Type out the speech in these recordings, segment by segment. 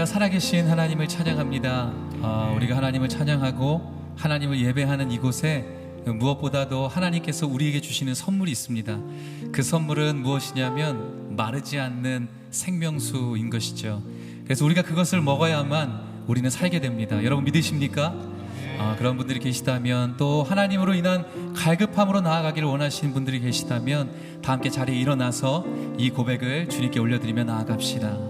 할렐루야 살아계신 하나님을 찬양합니다. 아, 우리가 하나님을 찬양하고 하나님을 예배하는 이곳에 무엇보다도 하나님께서 우리에게 주시는 선물이 있습니다. 그 선물은 무엇이냐면 마르지 않는 생명수인 것이죠. 그래서 우리가 그것을 먹어야만 우리는 살게 됩니다. 여러분 믿으십니까? 아, 그런 분들이 계시다면 또 하나님으로 인한 갈급함으로 나아가기를 원하시는 분들이 계시다면 다 함께 자리에 일어나서 이 고백을 주님께 올려드리며 나아갑시다.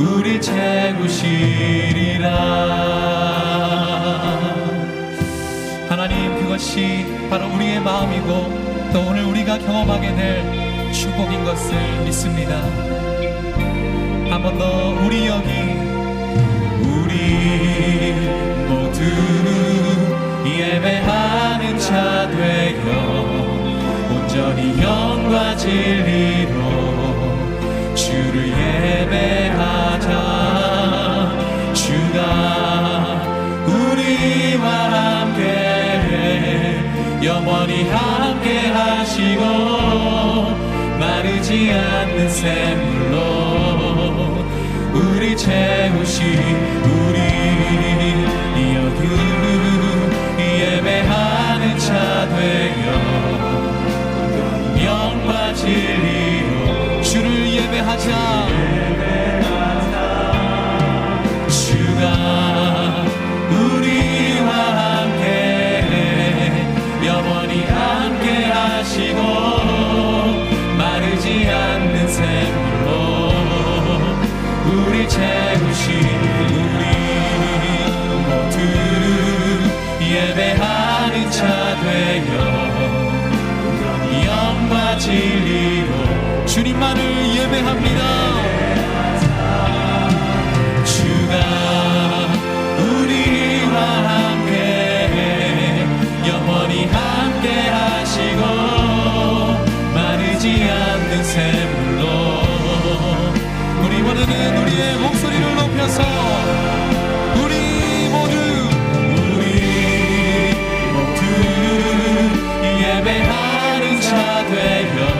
우리 채우시리라. 하나님 그것이 바로 우리의 마음이고 또 오늘 우리가 경험하게 될 축복인 것을 믿습니다. 한 번 더 우리 여기 우리 모두 예배하는 자 되어 온전히 영과 진리로 영원히 함께 하시고 마르지 않는 샘물로 우리 채우시 예배합니다. 주가 우리와 함께 영원히 함께 하시고 마르지 않는 샘물로 우리 원하는 우리의 목소리를 높여서 우리 모두 우리 모두 예배하는 자 되어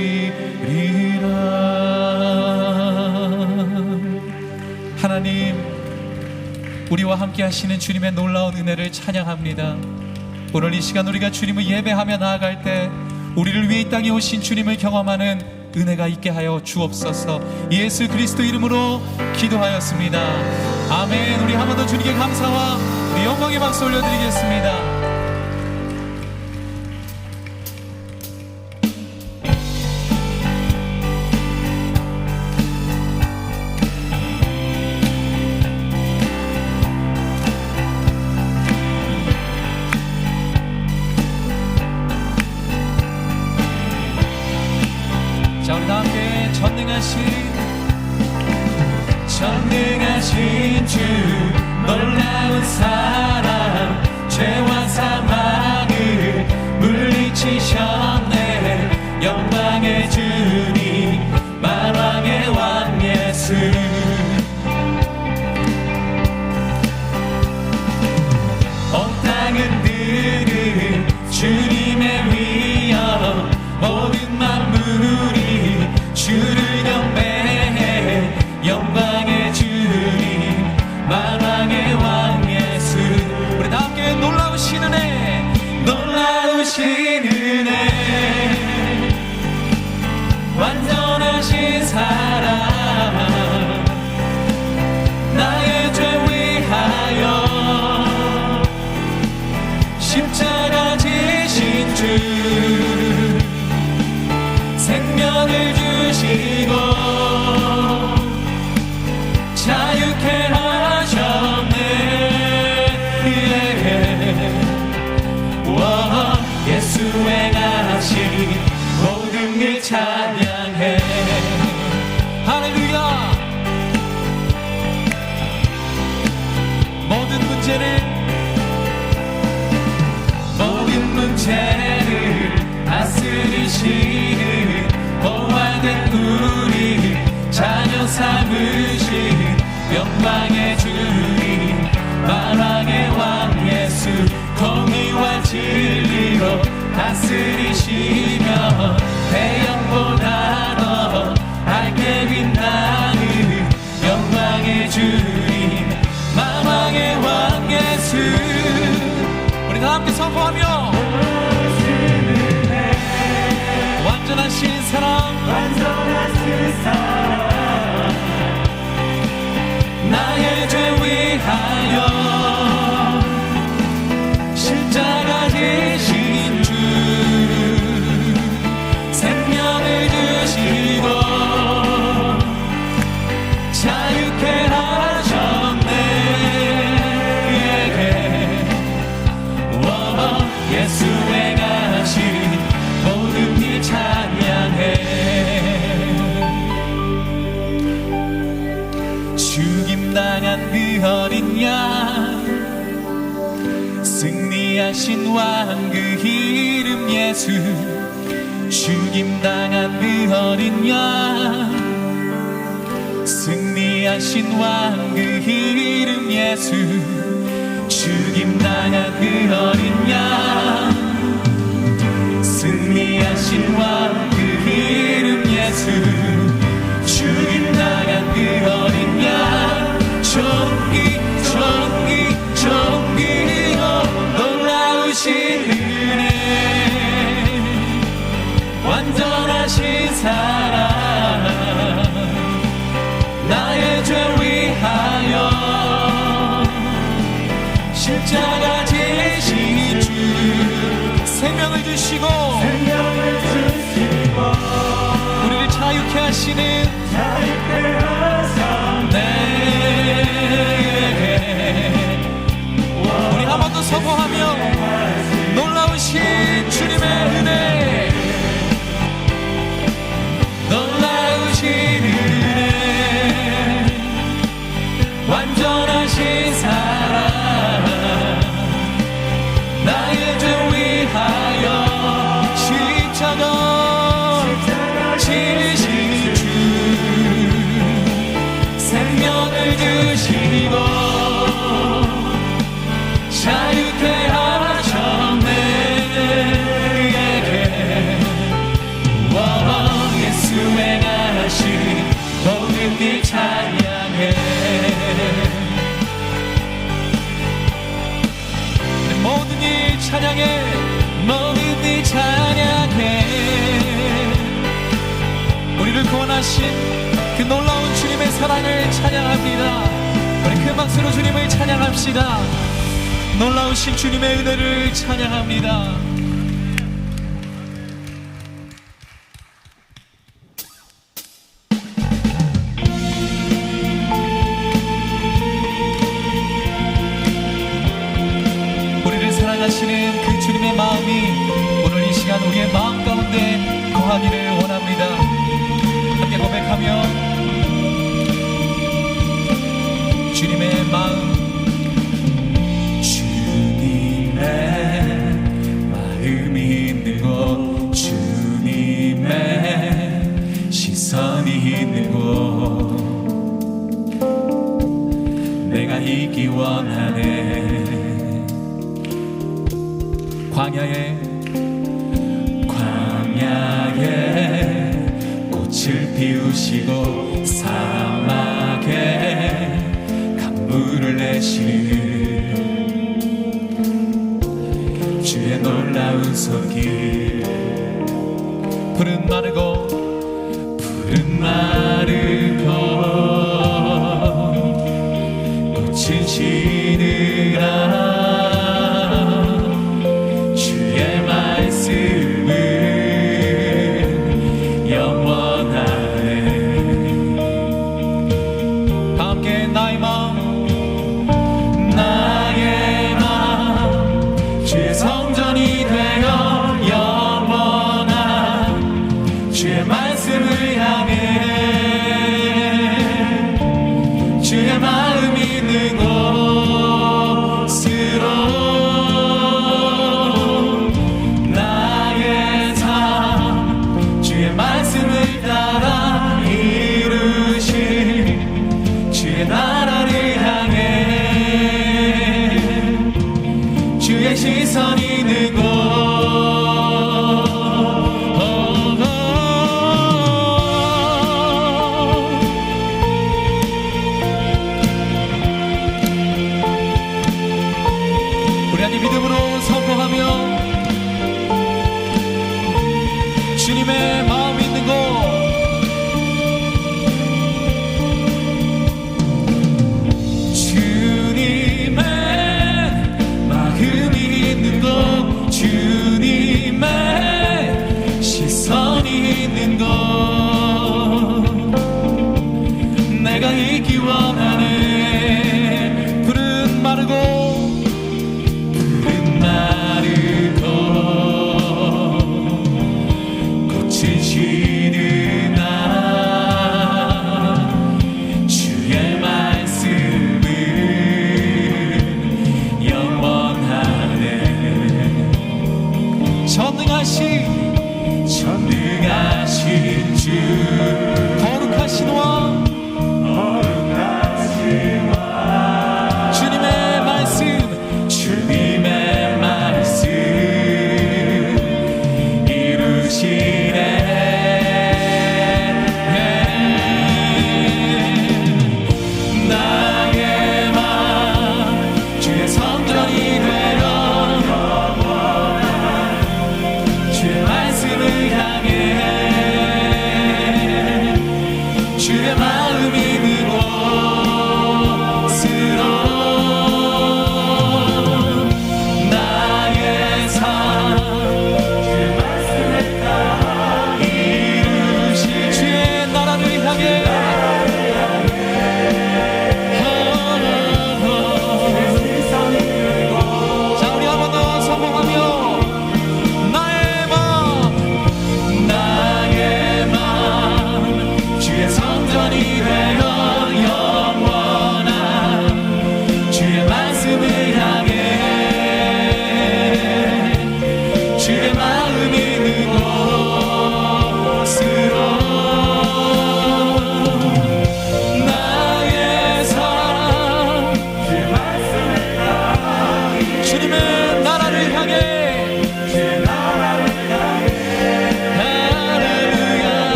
우리와 함께 하시는 주님의 놀라운 은혜를 찬양합니다. 오늘 이 시간 우리가 주님을 예배하며 나아갈 때 우리를 위해 이 땅에 오신 주님을 경험하는 은혜가 있게 하여 주옵소서. 예수 그리스도 이름으로 기도하였습니다. 아멘. 우리 한 번 더 주님께 감사와 우리 영광의 박수 올려드리겠습니다 함께 문제를 다스리시는 보화된 우리 자녀 삼으신 영광의 주님 만왕의 왕 예수 공의와 진리로 다스리시며 태양보다 더 밝게 빛나는 영광의 주님 만왕의 왕 예수. 우리 다 함께 선포하며 신왕그 이름 예수 사랑을 찬양합니다. 우리 큰 박수로 주님을 찬양합시다. 놀라우신 주님의 은혜를 찬양합니다. 광야에 광야에 꽃을 피우시고 사막에 강물을 내시는 주의 놀라운 손길. 푸른 마르고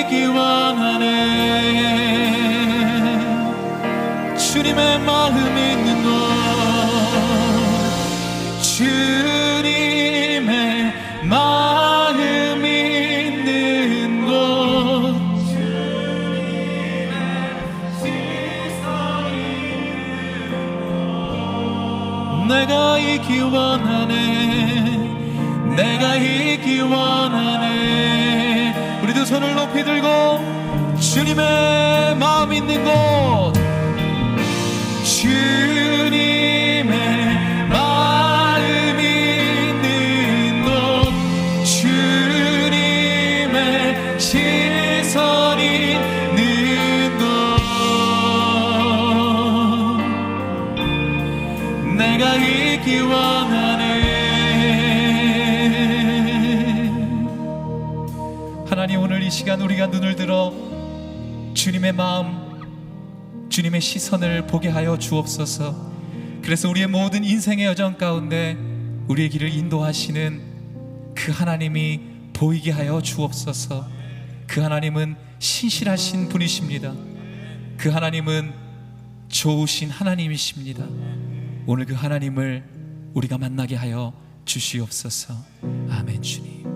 있기 원하네. 주님의 마음 손을 높이 들고 주님의 마음 있는 곳. 주님의 마음 있는 곳. 주님의 시선 있는 곳. 내가 있기 원하네 하나님 오늘 이 시간 우리가 눈을 들어 주님의 마음 주님의 시선을 보게 하여 주옵소서 그래서 우리의 모든 인생의 여정 가운데 우리의 길을 인도하시는 그 하나님이 보이게 하여 주옵소서 그 하나님은 신실하신 분이십니다 그 하나님은 좋으신 하나님이십니다 오늘 그 하나님을 우리가 만나게 하여 주시옵소서. 아멘 주님.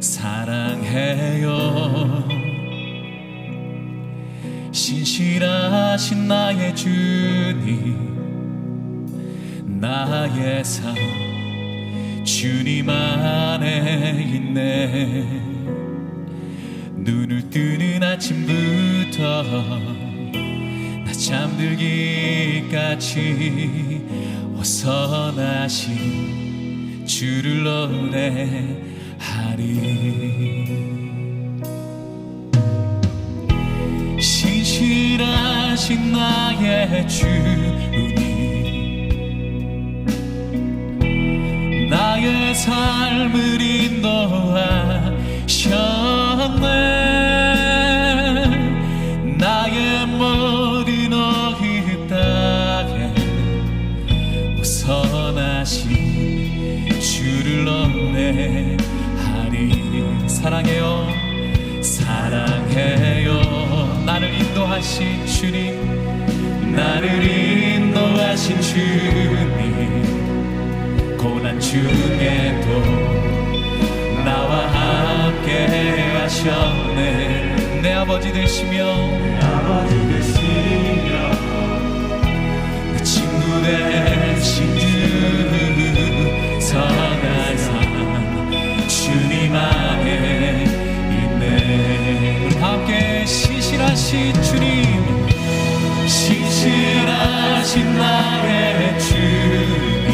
사랑해요. 신실하신 나의 주님 나의 삶 주님 안에 있네. 눈을 뜨는 아침부터 나 잠들기까지 어선하신 주를 노래 하리 신실하신 나의 주님 나의 삶을 인도하 인도하신 주님 나를 인도하신 주님. 고난 중에도 나와 함께 하셨네. 내 아버지 되시며 아버지 되시며. 내 친구 되신 주 신실하신 주님 신실하신 나의 주님.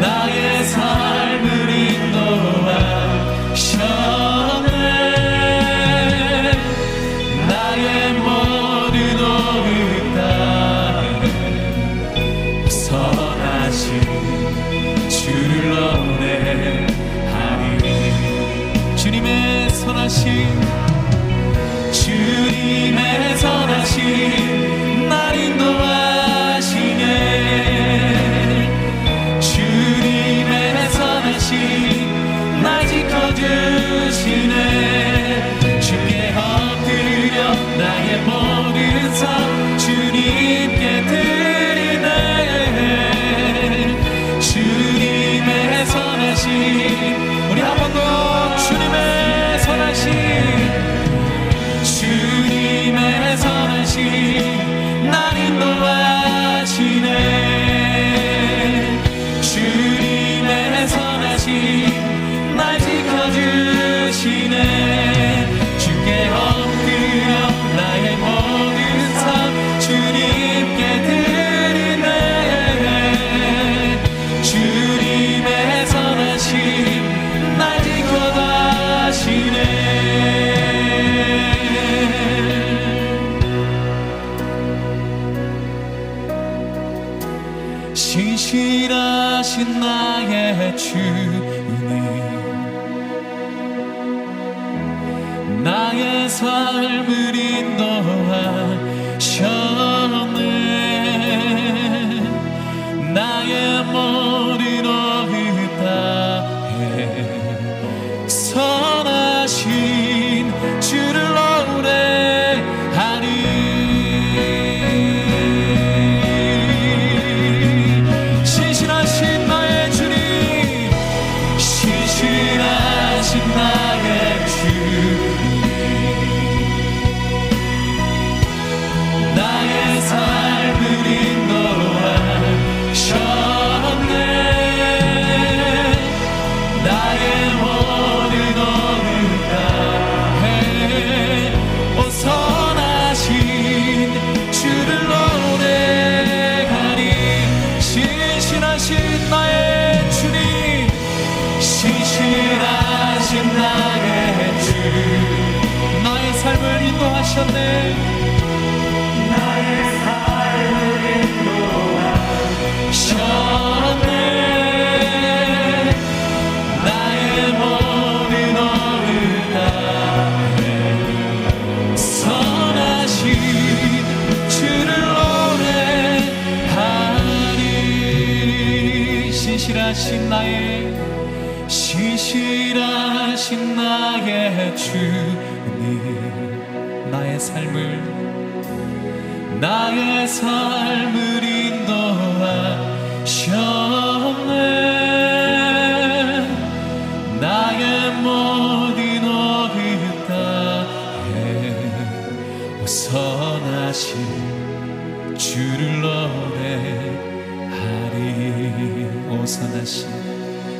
나의 삶 주님의 선하신 주시네. 주께 엎드려 나의 모든 삶 주님께 드린 내 주님의 선하심 날 지켜다시네. 신실하신 나의 주 신실하신 나의 신실하신 나의 주님 나의 삶을 나의 삶을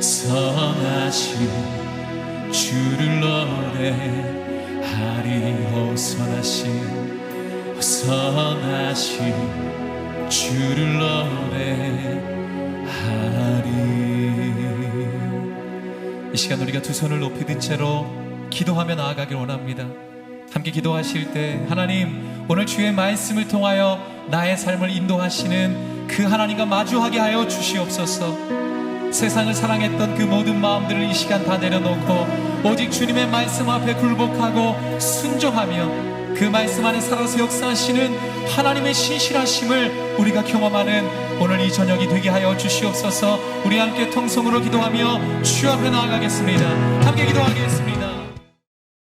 선하신 주를 노래하리 오 선하신 선하신 주를 노래하리. 이 시간 우리가 두 손을 높이 든 채로 기도하며 나아가길 원합니다. 함께 기도하실 때 하나님 오늘 주의 말씀을 통하여 나의 삶을 인도하시는 그 하나님과 마주하게 하여 주시옵소서 세상을 사랑했던 그 모든 마음들을 이 시간 다 내려놓고 오직 주님의 말씀 앞에 굴복하고 순종하며 그 말씀 안에 살아서 역사하시는 하나님의 신실하심을 우리가 경험하는 오늘 이 저녁이 되게 하여 주시옵소서. 우리 함께 통성으로 기도하며 주 앞에 나아가겠습니다. 함께 기도하겠습니다